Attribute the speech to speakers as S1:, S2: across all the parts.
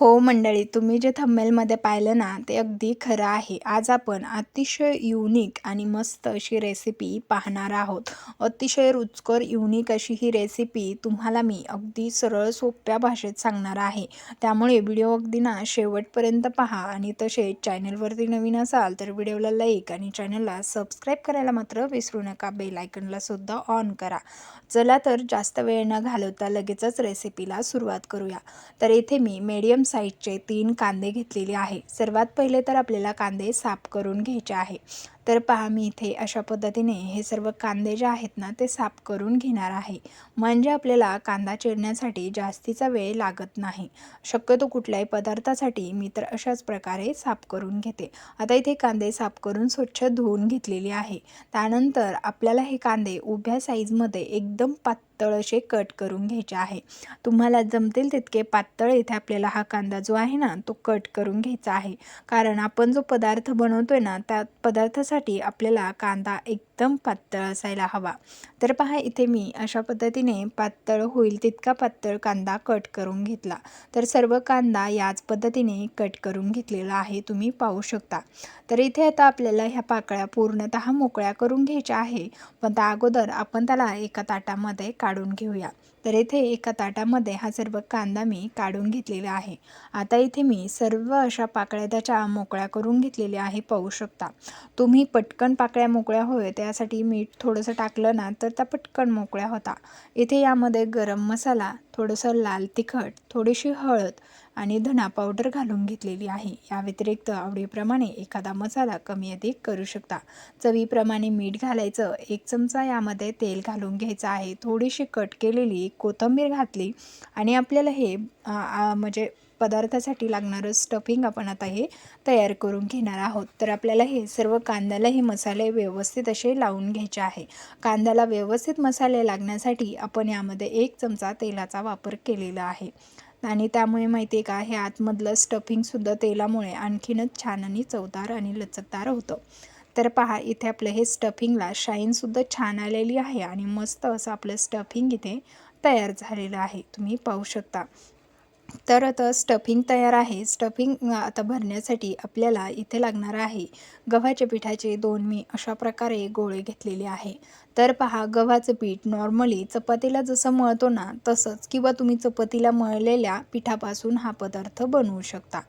S1: हो मंडळी तुम्ही जे थंबनेलमध्ये पाहिलं ना ते अगदी खरं आहे. आज आपण अतिशय युनिक आणि मस्त अशी रेसिपी पाहणार आहोत. अतिशय रुचकर युनिक अशी ही रेसिपी तुम्हाला मी अगदी सरळ सोप्या भाषेत सांगणार आहे. त्यामुळे व्हिडिओ अगदी ना शेवटपर्यंत पहा आणि तसेच चॅनलवरती नवीन असाल तर व्हिडिओला लाईक आणि चॅनलला सबस्क्राईब करायला मात्र विसरू नका. बेल आयकनला सुद्धा ऑन करा. चला तर जास्त वेळ न घालवता लगेचच रेसिपीला सुरुवात करूया. तर इथे मी मीडियम साईजचे तीन कांदे घेतलेले आहे. सर्वात पहिले तर आपल्याला कांदे साफ करून घ्यायचे आहे. तर पहा मी इथे अशा पद्धतीने हे सर्व कांदे जे आहेत ना ते साफ करून घेणार आहे. म्हणजे आपल्याला कांदा चिरण्यासाठी जास्तीचा वेळ लागत नाही. शक्यतो कुठल्याही पदार्थासाठी मी तर अशाच प्रकारे साफ करून घेते. आता इथे कांदे साफ करून स्वच्छ धुवून घेतलेली आहे. त्यानंतर आपल्याला हे कांदे उभ्या साईजमध्ये एकदम पातळ पातळ असे कट करून घ्यायचे आहे. तुम्हाला जमतील तितके पातळ इथे आपल्याला हा कांदा जो आहे ना तो कट करून घ्यायचा आहे. कारण आपण जो पदार्थ बनवतोय ना त्या पदार्थासाठी त्यासाठी आपल्याला कांदा एक एकदम पातळ असायला हवा. तर पहा इथे मी अशा पद्धतीने पातळ होईल तितका पातळ कांदा कट करून घेतला. तर सर्व कांदा याच पद्धतीने कट करून घेतलेला आहे तुम्ही पाहू शकता. तर इथे आता आपल्याला ह्या पाकळ्या पूर्णतः मोकळ्या करून घ्यायच्या आहे. पण त्या अगोदर आपण त्याला एका ताटामध्ये काढून घेऊया. तर इथे एका ताटामध्ये हा सर्व कांदा मी काढून घेतलेला आहे. आता इथे मी सर्व अशा पाकळ्या त्याच्या मोकळ्या करून घेतलेल्या आहे पाहू शकता. तुम्ही पटकन पाकळ्या मोकळ्या होय त्या त्यासाठी मीठ थोडंसं टाकलं ना तर त्या पटकन मोकळ्या होता. इथे यामध्ये गरम मसाला थोडंसं लाल तिखट थोडीशी हळद आणि धना पावडर घालून घेतलेली आहे. या व्यतिरिक्त आवडीप्रमाणे एखादा मसाला कमी अधिक करू शकता. चवीप्रमाणे मीठ घालायचं एक चमचा यामध्ये तेल घालून घ्यायचं आहे. थोडीशी कट केलेली कोथिंबीर घातली आणि आपल्याला हे म्हणजे पदार्थासाठी लागणारं स्टफिंग आपण आता हे तयार करून घेणार आहोत. तर आपल्याला हे सर्व कांद्याला हे मसाले व्यवस्थित असे लावून घ्यायचे आहे. कांद्याला व्यवस्थित मसाले लागण्यासाठी आपण यामध्ये एक चमचा तेलाचा वापर केलेला आहे. आणि त्यामुळे माहिती आहे का हे आतमधलं स्टफिंगसुद्धा तेलामुळे आणखीनच छान आणि चवदार आणि लचकदार होतं. तर पहा इथे आपलं हे स्टफिंगला शाईनसुद्धा छान आलेली आहे आणि मस्त असं आपलं स्टफिंग इथे तयार झालेलं आहे. तुम्ही पाहू शकता. तर आता स्टफिंग तयार आहे. स्टफिंग आता भरण्यासाठी आपल्याला इथे लागणार आहे. गव्हाच्या पिठाचे दोन मी अशा प्रकारे गोळे घेतलेले आहे. तर पहा गव्हाचं पीठ नॉर्मली चपातीला जसं मळतो ना तसंच किंवा तुम्ही चपातीला मळलेल्या पिठापासून हा पदार्थ बनवू शकता.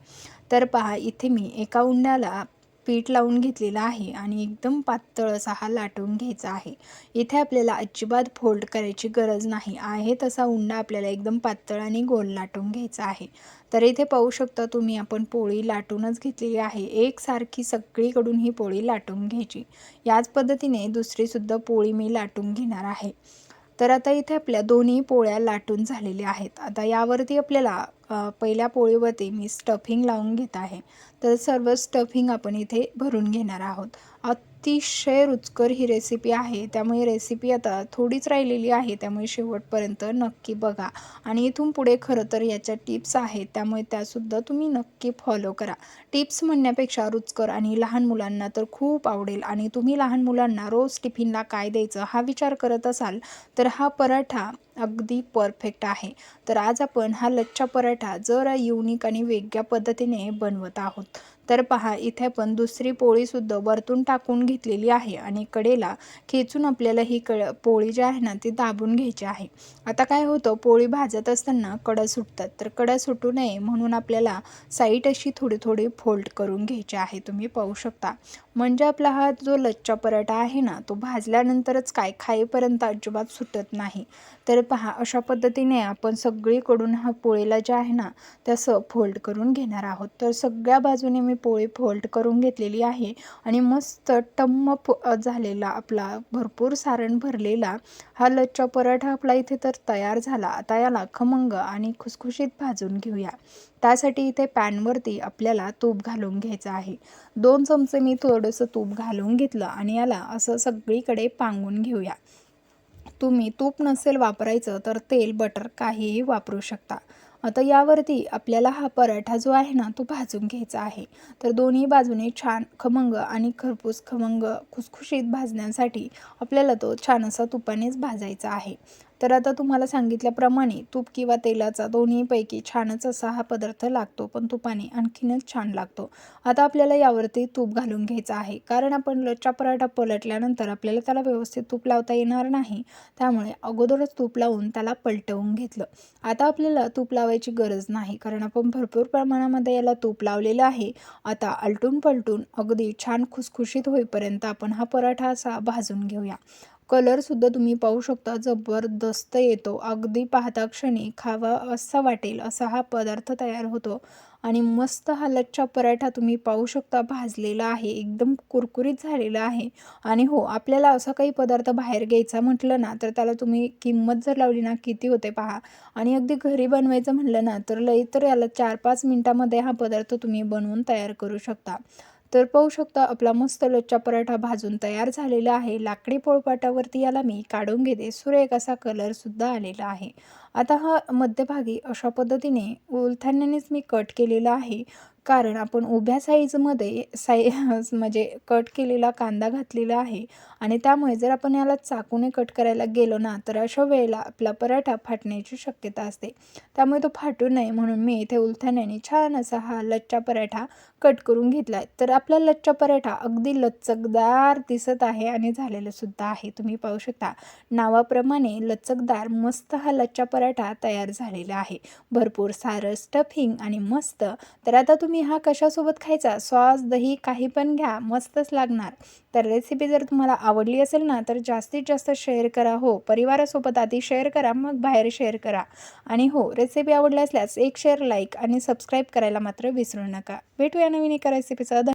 S1: तर पहा इथे मी एका उंड्याला पीठ लावून घेतलेला आहे आणि एकदम पातळ असा हा लाटून घ्यायचा आहे. इथे आपल्याला अजिबात फोल्ड करायची गरज नाही. आहे तसा उंडा आपल्याला एकदम पातळ आणि गोल लाटून घ्यायचा आहे. तर इथे पाहू शकता तुम्ही आपण पोळी लाटूनच घेतलेली आहे. एकसारखी सगळीकडून ही पोळी लाटून घ्यायची. याच पद्धतीने दुसरीसुद्धा पोळी मी लाटून घेणार आहे. तर आता इथे आपल्या दोन्ही पोळ्या लाटून झालेल्या आहेत. आता यावरती आपल्याला पहिल्या पोळीवरती मी स्टफिंग लावून घेत आहे. तर सर्व स्टफिंग आपण इथे भरून घेणार आहोत. अतिशय रुचकर ही रेसिपी आहे. त्यामुळे रेसिपी आता थोडीच राहिलेली आहे. त्यामुळे शेवटपर्यंत नक्की बघा. आणि इथून पुढे खरं तर याच्या टिप्स आहेत. त्यामुळे त्यासुद्धा तुम्ही नक्की फॉलो करा. टिप्स म्हणण्यापेक्षा रुचकर आणि लहान मुलांना तर खूप आवडेल. आणि तुम्ही लहान मुलांना रोज टिफिनला काय द्यायचं हा विचार करत असाल तर हा पराठा अगदी परफेक्ट आहे. तर आज आपण हा लच्छा पराठा जरा युनिक आणि वेगळ्या पद्धतीने बनवत आहोत. तर पहा इथे आपण दुसरी पोळीसुद्धा वरतून टाकून घेतलेली आहे आणि कडेला खेचून आपल्याला ही कड पोळी जी आहे ना ती दाबून घ्यायची आहे. आता काय होतं पोळी भाजत असताना कडा सुटतात. तर कडा सुटू नये म्हणून आपल्याला साईट अशी थोडी थोडी फोल्ड करून घ्यायची आहे. तुम्ही पाहू शकता. म्हणजे आपला हा जो लच्चा पराठा आहे ना तो भाजल्यानंतरच काय खाईपर्यंत अजिबात सुटत नाही. तर पहा अशा पद्धतीने आपण सगळीकडून हा पोळीला जे आहे ना तसं फोल्ड करून घेणार आहोत. तर सगळ्या बाजूने मी पोळी फोल्ड करून घेतलेली आहे आणि मस्त टम्म झालेला आपला भरपूर सारण भरलेला हा लच्चा पराठा आपला इथे तर तयार झाला. आता याला खमंग आणि खुसखुशीत भाजून घेऊया. त्यासाठी इथे पॅनवरती आपल्याला तूप घालून घ्यायचं आहे. दोन चमचे मी थोडंसं तूप घालून घेतलं आणि याला असं सगळीकडे पांगून घेऊया. तुम्ही तूप नसेल वापरायचं तर तेल बटर काहीही वापरू शकता. आता यावरती आपल्याला हा पराठा जो आहे ना तो भाजून घ्यायचा आहे. तर दोन्ही बाजूने छान खमंग आणि खरपूस खमंग खुसखुशीत भाजण्यासाठी आपल्याला तो छान असा तुपानेच भाजायचा आहे. तर आता तुम्हाला सांगितल्याप्रमाणे तूप किंवा तेलाचा दोन्हीपैकी छानच असा हा पदार्थ लागतो पण तुपाने आणखीनच छान लागतो. आता आपल्याला यावरती तूप घालून घ्यायचं आहे. कारण आपण लच्चा पराठा पलटल्यानंतर आपल्याला त्याला व्यवस्थित तूप लावता येणार नाही. त्यामुळे अगोदरच तूप लावून त्याला पलटवून घेतलं. आता आपल्याला तूप लावायची गरज नाही कारण आपण भरपूर प्रमाणामध्ये याला तूप लावलेलं आहे. आता आलटून पलटून अगदी छान खुसखुशीत होईपर्यंत आपण हा पराठा असा भाजून घेऊया. कलरसुद्धा तुम्ही पाहू शकता जबरदस्त येतो. अगदी पाहता क्षणी खावा असा वाटेल असा हा पदार्थ तयार होतो. आणि मस्त हा लच्छा पराठा तुम्ही पाहू शकता भाजलेला आहे एकदम कुरकुरीत झालेला आहे. आणि हो आपल्याला असा काही पदार्थ बाहेर घ्यायचा म्हटलं ना तर त्याला तुम्ही किंमत जर लावली ना किती होते पहा. आणि अगदी घरी बनवायचं म्हटलं ना तर लई तर याला चार पाच मिनटामध्ये हा पदार्थ तुम्ही बनवून तयार करू शकता. तर पाहू शकता आपला मस्त लच्चा पराठा भाजून तयार झालेला आहे. लाकडी पोळपाटावरती याला मी काढून घेते. सुरेख असा कलरसुद्धा आलेला आहे. आता हा मध्यभागी अशा पद्धतीने उलथाण्यानेच मी कट केलेला आहे. कारण आपण उभ्या साईजमध्ये साई म्हणजे कट केलेला कांदा घातलेला आहे आणि त्यामुळे जर आपण याला चाकूने कट करायला गेलो ना तर अशा वेळेला आपला पराठा फाटण्याची शक्यता असते. त्यामुळे तो फाटू नये म्हणून मी इथे उलथाण्याने छान असा हा लच्छा पराठा कट करून घेतला आहे तर आपला लच्छा पराठा अगदी लचकदार दिसत आहे आणि झालेलंसुद्धा आहे. तुम्ही पाहू शकता नावाप्रमाणे लचकदार मस्त हा लच्चा पराठा तयार झालेला आहे. भरपूर सारं स्टफिंग आणि मस्त. तर आता तुम्ही हा कशासोबत खायचा? सॉस दही काही पण घ्या. मस्तच लागणार. तर रेसिपी जर तुम्हाला आवडली असेल ना तर जास्तीत जास्त शेअर करा. हो परिवारासोबत आधी शेअर करा मग बाहेर शेअर करा. आणि हो रेसिपी आवडली असल्यास एक शेअर लाईक आणि सबस्क्राईब करायला मात्र विसरू नका. भेटूया नवीन एका रेसिपीचा